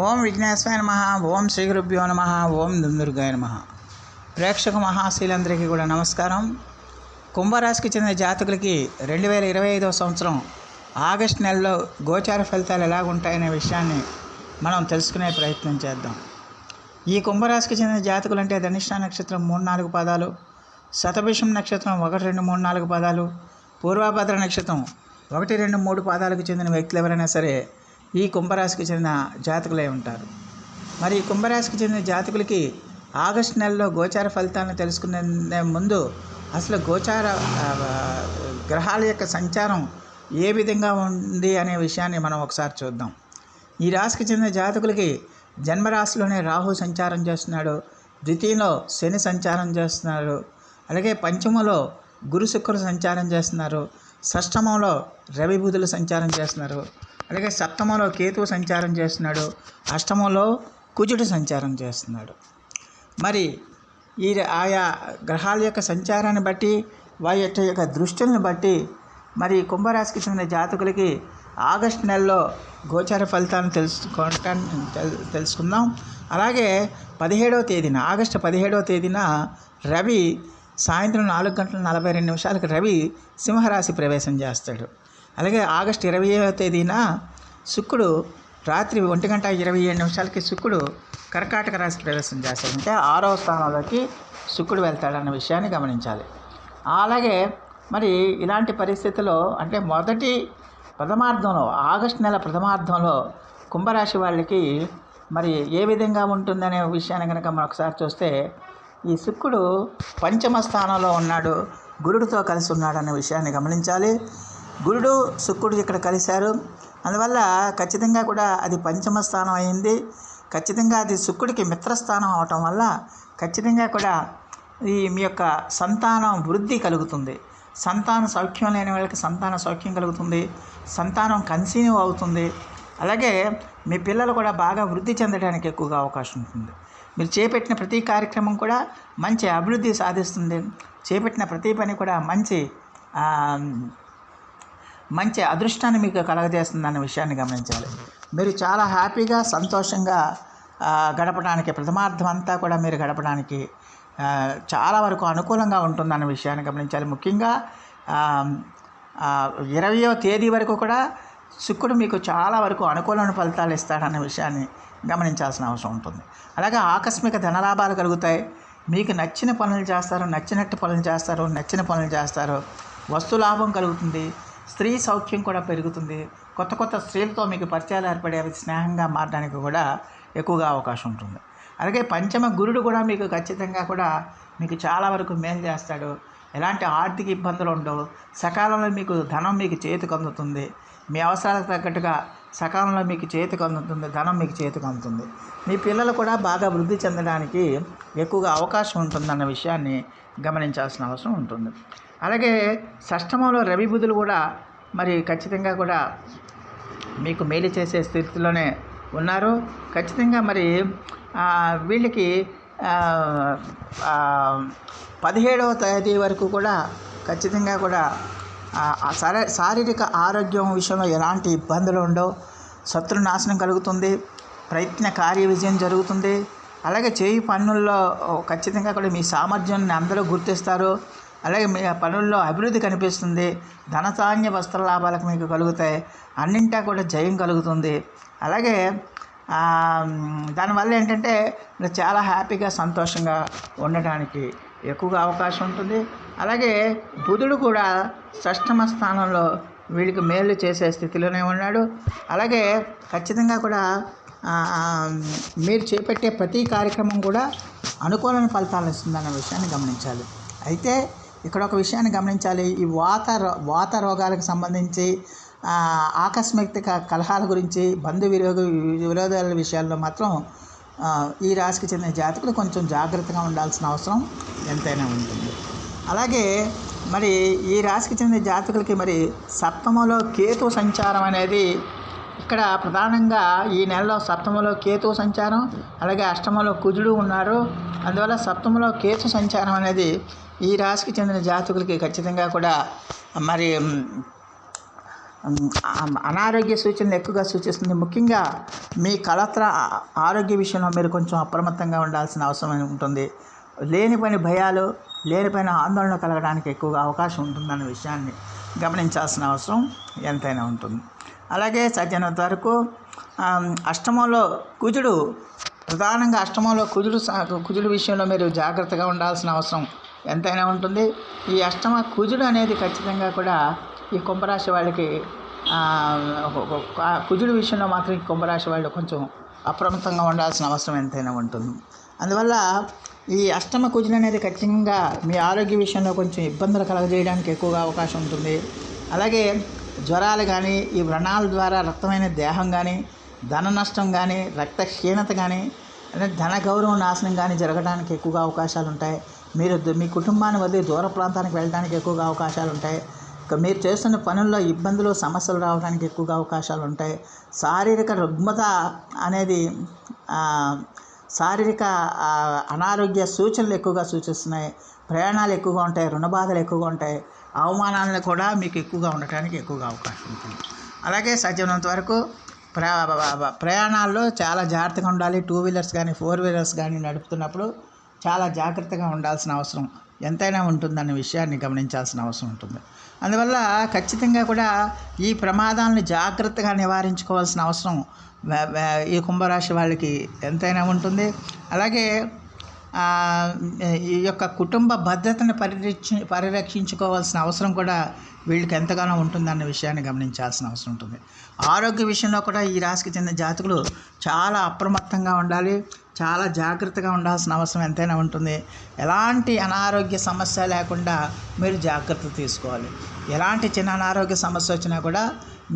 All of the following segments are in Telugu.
ఓం విఘ్నేశ్వరాయ నమ ఓం శ్రీ గురుభ్యో నమ ఓం దుందుర్గాయ నమ. ప్రేక్షక మహాశీలందరికీ కూడా నమస్కారం. కుంభరాశికి చెందిన జాతకులకి రెండు వేల ఇరవై ఐదవ సంవత్సరం ఆగస్ట్ నెలలో గోచార ఫలితాలు ఎలాగుంటాయనే విషయాన్ని మనం తెలుసుకునే ప్రయత్నం చేద్దాం. ఈ కుంభరాశికి చెందిన జాతకులు అంటే ధనిష్ట నక్షత్రం మూడు నాలుగు పదాలు శతభిషం నక్షత్రం ఒకటి రెండు మూడు నాలుగు పదాలు పూర్వభద్ర నక్షత్రం ఒకటి రెండు మూడు పాదాలకు చెందిన వ్యక్తులు ఎవరైనా సరే ఈ కుంభరాశికి చెందిన జాతకులే ఉంటారు. మరి ఈ కుంభరాశికి చెందిన జాతకులకి ఆగస్టు నెలలో గోచార ఫలితాలను తెలుసుకునే ముందు అసలు గోచార గ్రహాల యొక్క సంచారం ఏ విధంగా ఉంది అనే విషయాన్ని మనం ఒకసారి చూద్దాం. ఈ రాశికి చెందిన జాతకులకి జన్మరాశిలోనే రాహు సంచారం చేస్తున్నాడు ద్వితీయంలో శని సంచారం చేస్తున్నాడు అలాగే పంచమంలో గురు శుక్రుడు సంచారం చేస్తున్నారు షష్టమంలో రవి బుధులు సంచారం చేస్తున్నారు. అలాగే సప్తమంలో కేతువు సంచారం చేస్తున్నాడు. అష్టమంలో కుజుడు సంచారం చేస్తున్నాడు. మరి ఈ ఆయా గ్రహాల యొక్క సంచారాన్ని బట్టి వారి యొక్క దృష్టిని బట్టి మరి కుంభరాశికి చెందిన జాతకులకి ఆగస్ట్ నెలలో గోచార ఫలితాలను తెలుసుకోవటం తెలుసుకుందాం. అలాగే పదిహేడవ తేదీన ఆగస్టు పదిహేడవ తేదీన రవి సాయంత్రం నాలుగు గంటల నలభై రెండు నిమిషాలకు రవి సింహరాశి ప్రవేశం చేస్తాడు. అలాగే ఆగస్టు ఇరవైవ తేదీన శుక్రుడు రాత్రి ఒంటి గంట ఇరవై ఏడు నిమిషాలకి శుక్రుడు కర్కాటక రాశి ప్రవేశం చేస్తాడు అంటే ఆరవ స్థానంలోకి శుక్రుడు వెళ్తాడన్న విషయాన్ని గమనించాలి. అలాగే మరి ఇలాంటి పరిస్థితిలో అంటే మొదటి ప్రథమార్థంలో ఆగస్టు నెల ప్రథమార్థంలో కుంభరాశి వాళ్ళకి మరి ఏ విధంగా ఉంటుందనే విషయాన్ని కనుక మనం ఒకసారి చూస్తే ఈ శుక్రుడు పంచమ స్థానంలో ఉన్నాడు గురుడితో కలిసి ఉన్నాడన్న విషయాన్ని గమనించాలి. గురుడు శుక్రుడు ఇక్కడ కలిశారు. అందువల్ల ఖచ్చితంగా కూడా అది పంచమ స్థానం అయింది. ఖచ్చితంగా అది శుక్రుడికి మిత్రస్థానం అవటం వల్ల ఖచ్చితంగా కూడా ఈ మీ యొక్క సంతానం వృద్ధి కలుగుతుంది. సంతాన సౌఖ్యం లేని వాళ్ళకి సంతాన సౌఖ్యం కలుగుతుంది. సంతానం కన్సీవ్ అవుతుంది. అలాగే మీ పిల్లలు కూడా బాగా వృద్ధి చెందడానికి ఎక్కువగా అవకాశం ఉంటుంది. మీరు చేపట్టిన ప్రతి కార్యక్రమం కూడా మంచి అభివృద్ధి సాధిస్తుంది. చేపట్టిన ప్రతి పని కూడా మంచి మంచి అదృష్టాన్ని మీకు కలగజేస్తుంది అన్న విషయాన్ని గమనించాలి. మీరు చాలా హ్యాపీగా సంతోషంగా గడపడానికి ప్రథమార్థం అంతా కూడా మీరు గడపడానికి చాలా వరకు అనుకూలంగా ఉంటుందన్న విషయాన్ని గమనించాలి. ముఖ్యంగా ఇరవయో తేదీ వరకు కూడా శుక్రుడు మీకు చాలా వరకు అనుకూలమైన ఫలితాలు ఇస్తాడన్న విషయాన్ని గమనించాల్సిన అవసరం ఉంటుంది. అలాగే ఆకస్మిక ధనలాభాలు కలుగుతాయి. మీకు నచ్చిన పనులు చేస్తారు నచ్చినట్టు పనులు చేస్తారు నచ్చిన పనులు చేస్తారు. వస్తు లాభం కలుగుతుంది. స్త్రీ సౌఖ్యం కూడా పెరుగుతుంది. కొత్త కొత్త స్త్రీలతో మీకు పరిచయాలు ఏర్పడే అవి స్నేహంగా మారడానికి కూడా ఎక్కువగా అవకాశం ఉంటుంది. అలాగే పంచమ గురుడు కూడా మీకు ఖచ్చితంగా కూడా మీకు చాలా వరకు మేలు చేస్తాడు. ఎలాంటి ఆర్థిక ఇబ్బందులు ఉండవు. సకాలంలో మీకు ధనం మీకు చేతికి అందుతుంది. మీ అవసరాలకు తగ్గట్టుగా సకాలంలో మీకు చేతికి అందుతుంది. ధనం మీకు చేతికి అందుతుంది. మీ పిల్లలు కూడా బాగా వృద్ధి చెందడానికి ఎక్కువగా అవకాశం ఉంటుందన్న విషయాన్ని గమనించాల్సిన అవసరం ఉంటుంది. అలాగే షష్టమంలో రవి బుధులు కూడా మరి ఖచ్చితంగా కూడా మీకు మేలు చేసే స్థితిలోనే ఉన్నారు. ఖచ్చితంగా మరి వీళ్ళకి పదిహేడవ తేదీ వరకు కూడా ఖచ్చితంగా కూడా సరే శారీరక ఆరోగ్యం విషయంలో ఎలాంటి ఇబ్బందులు ఉండవు. శత్రు నాశనం కలుగుతుంది. ప్రయత్న కార్య విజయం జరుగుతుంది. అలాగే చేయి పనుల్లో ఖచ్చితంగా కూడా మీ సామర్థ్యాన్ని అందరూ గుర్తిస్తారు. అలాగే మీ పనుల్లో అభివృద్ధి కనిపిస్తుంది. ధనధాన్య వస్త్ర లాభాలకు మీకు కలుగుతాయి. అన్నింటా కూడా జయం కలుగుతుంది. అలాగే దానివల్ల ఏంటంటే మీరు చాలా హ్యాపీగా సంతోషంగా ఉండటానికి ఎక్కువగా అవకాశం ఉంటుంది. అలాగే బుధుడు కూడా షష్టమ స్థానంలో వీడికి మేలు చేసే స్థితిలోనే ఉన్నాడు. అలాగే ఖచ్చితంగా కూడా మీరు చేపట్టే ప్రతి కార్యక్రమం కూడా అనుకూలమైన ఫలితాలు ఇస్తుందన్న విషయాన్ని గమనించాలి. అయితే ఇక్కడ ఒక విషయాన్ని గమనించాలి. ఈ వాత వాత రోగాలకు సంబంధించి ఆకస్మిక కలహాల గురించి బంధు విరోధ విరోధాల విషయాల్లో మాత్రం ఈ రాశికి చెందిన జాతకులు కొంచెం జాగ్రత్తగా ఉండాల్సిన అవసరం ఎంతైనా ఉంటుంది. అలాగే మరి ఈ రాశికి చెందిన జాతకులకి మరి సప్తమలో కేతు సంచారం అనేది ఇక్కడ ప్రధానంగా ఈ నెలలో సప్తమలో కేతు సంచారం అలాగే అష్టమంలో కుజుడు ఉన్నారు. అందువల్ల సప్తమలో కేతు సంచారం అనేది ఈ రాశికి చెందిన జాతకులకి ఖచ్చితంగా కూడా మరి అనారోగ్య సూచనలు ఎక్కువగా సూచిస్తుంది. ముఖ్యంగా మీ కళత్ర ఆరోగ్య విషయంలో మీరు కొంచెం అప్రమత్తంగా ఉండాల్సిన అవసరం ఉంటుంది. లేనిపోయిన భయాలు లేనిపోయిన ఆందోళన కలగడానికి ఎక్కువగా అవకాశం ఉంటుందన్న విషయాన్ని గమనించాల్సిన అవసరం ఎంతైనా ఉంటుంది. అలాగే సాధ్యమైనంత వరకు అష్టమంలో కుజుడు ప్రధానంగా అష్టమంలో కుజుడు కుజుడు విషయంలో మీరు జాగ్రత్తగా ఉండాల్సిన అవసరం ఎంతైనా ఉంటుంది. ఈ అష్టమ కుజుడు అనేది ఖచ్చితంగా కూడా ఈ కుంభరాశి వాళ్ళకి కుజుడు విషయంలో మాత్రం ఈ కుంభరాశి వాళ్ళు కొంచెం అప్రమత్తంగా ఉండాల్సిన అవసరం ఎంతైనా ఉంటుంది. అందువల్ల ఈ అష్టమ కుజులు అనేది ఖచ్చితంగా మీ ఆరోగ్య విషయంలో కొంచెం ఇబ్బందులు కలగజేయడానికి ఎక్కువగా అవకాశం ఉంటుంది. అలాగే జ్వరాలు కానీ ఈ వ్రణాల ద్వారా రక్తమైన దేహం కానీ ధన నష్టం కానీ రక్తహీనత కానీ అంటే ధన గౌరవం నాశనం కానీ జరగడానికి ఎక్కువగా అవకాశాలు ఉంటాయి. మీరు మీ కుటుంబాన్ని వదిలి దూర ప్రాంతానికి వెళ్ళడానికి ఎక్కువగా అవకాశాలు ఉంటాయి. ఇక మీరు చేస్తున్న పనుల్లో ఇబ్బందులు సమస్యలు రావడానికి ఎక్కువగా అవకాశాలు ఉంటాయి. శారీరక రుగ్మత అనేది శారీరక అనారోగ్య సూచనలు ఎక్కువగా సూచిస్తున్నాయి. ప్రయాణాలు ఎక్కువగా ఉంటాయి రుణ బాధలు ఎక్కువగా ఉంటాయి. అవమానాలను కూడా మీకు ఎక్కువగా ఉండటానికి ఎక్కువగా అవకాశం ఉంటుంది. అలాగే సాధ్యమైనంత వరకు ప్రయాణాల్లో చాలా జాగ్రత్తగా ఉండాలి. టూ వీలర్స్ కానీ ఫోర్ వీలర్స్ కానీ నడుపుతున్నప్పుడు చాలా జాగ్రత్తగా ఉండాల్సిన అవసరం. ఎంతైనా ఉంటుందన్న విషయాన్ని గమనించాల్సిన అవసరం ఉంటుంది. అందువల్ల ఖచ్చితంగా కూడా ఈ ప్రమాదాలను జాగ్రత్తగా నివారించుకోవాల్సిన అవసరం ఈ కుంభరాశి వాళ్ళకి ఎంతైనా ఉంటుంది. అలాగే ఈ యొక్క కుటుంబ భద్రతను పరిరక్షి పరిరక్షించుకోవాల్సిన అవసరం కూడా వీళ్ళకి ఎంతగానో ఉంటుందన్న విషయాన్ని గమనించాల్సిన అవసరం ఉంటుంది. ఆరోగ్య విషయంలో కూడా ఈ రాశికి చెందిన జాతకులు చాలా అప్రమత్తంగా ఉండాలి చాలా జాగ్రత్తగా ఉండాల్సిన అవసరం ఎంతైనా ఉంటుంది. ఎలాంటి అనారోగ్య సమస్య లేకుండా మీరు జాగ్రత్త తీసుకోవాలి. ఎలాంటి చిన్న అనారోగ్య సమస్య వచ్చినా కూడా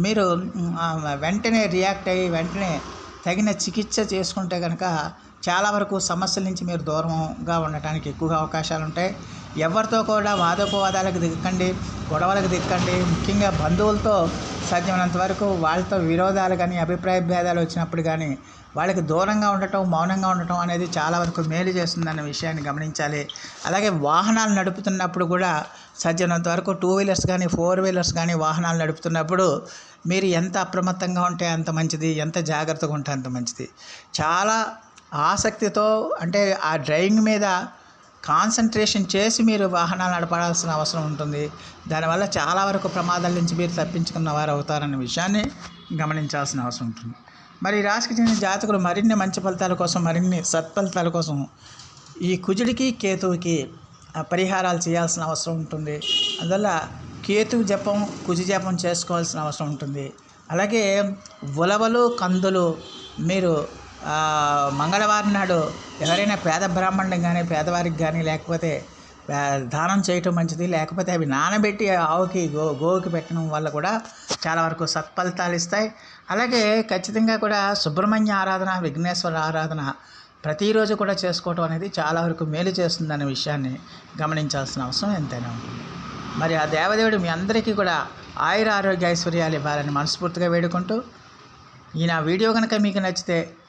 మీరు వెంటనే రియాక్ట్ అయ్యి వెంటనే తగిన చికిత్స చేసుకుంటే కనుక చాలా వరకు సమస్యల నుంచి మీరు దూరంగా ఉండటానికి ఎక్కువగా అవకాశాలు ఉంటాయి. ఎవరితో కూడా వాదోపవాదాలకు దిగకండి గొడవలకు దిక్కండి ముఖ్యంగా బంధువులతో సాధ్యమైనంత వరకు వాళ్ళతో విరోధాలు కానీ అభిప్రాయ భేదాలు వచ్చినప్పుడు కానీ వాళ్ళకి దూరంగా ఉండటం మౌనంగా ఉండటం అనేది చాలా వరకు మేలు చేస్తుందన్న విషయాన్ని గమనించాలి. అలాగే వాహనాలు నడుపుతున్నప్పుడు కూడా సాధ్యమైనంత వరకు టూ వీలర్స్ కానీ ఫోర్ వీలర్స్ కానీ వాహనాలు నడుపుతున్నప్పుడు మీరు ఎంత అప్రమత్తంగా ఉంటే అంత మంచిది ఎంత జాగ్రత్తగా ఉంటే అంత మంచిది. చాలా ఆసక్తితో అంటే ఆ డ్రైవింగ్ మీద కాన్సన్ట్రేషన్ చేసి మీరు వాహనాలు నడపాల్సిన అవసరం ఉంటుంది. దానివల్ల చాలా వరకు ప్రమాదాల నుంచి మీరు తప్పించుకున్న వారు అవుతారన్న విషయాన్ని గమనించాల్సిన అవసరం ఉంటుంది. మరి రాశికి చెందిన జాతకులు మరిన్ని మంచి ఫలితాల కోసం మరిన్ని సత్ఫలితాల కోసం ఈ కుజుడికి కేతువుకి పరిహారాలు చేయాల్సిన అవసరం ఉంటుంది. అందువల్ల కేతువు జపం కుజు జపం చేసుకోవాల్సిన అవసరం ఉంటుంది. అలాగే ఉలవలు కందులు మీరు మంగళవారం నాడు ఎవరైనా పేద బ్రాహ్మణులకు కానీ పేదవారికి కానీ లేకపోతే దానం చేయటం మంచిది లేకపోతే అవి నానబెట్టి ఆవుకి గో గోవుకి పెట్టడం వల్ల కూడా చాలా వరకు సత్ఫలితాలు ఇస్తాయి. అలాగే ఖచ్చితంగా కూడా సుబ్రహ్మణ్య ఆరాధన విఘ్నేశ్వర ఆరాధన ప్రతిరోజు కూడా చేసుకోవటం అనేది చాలా వరకు మేలు చేస్తుందనే విషయాన్ని గమనించాల్సిన అవసరం ఎంతైనా ఉంటుంది. మరి ఆ దేవదేవుడు మీ అందరికీ కూడా ఆయుర ఆరోగ్య ఐశ్వర్యాలు ఇవ్వాలని మనస్ఫూర్తిగా వేడుకుంటూ ఈ నా వీడియో కనుక మీకు నచ్చితే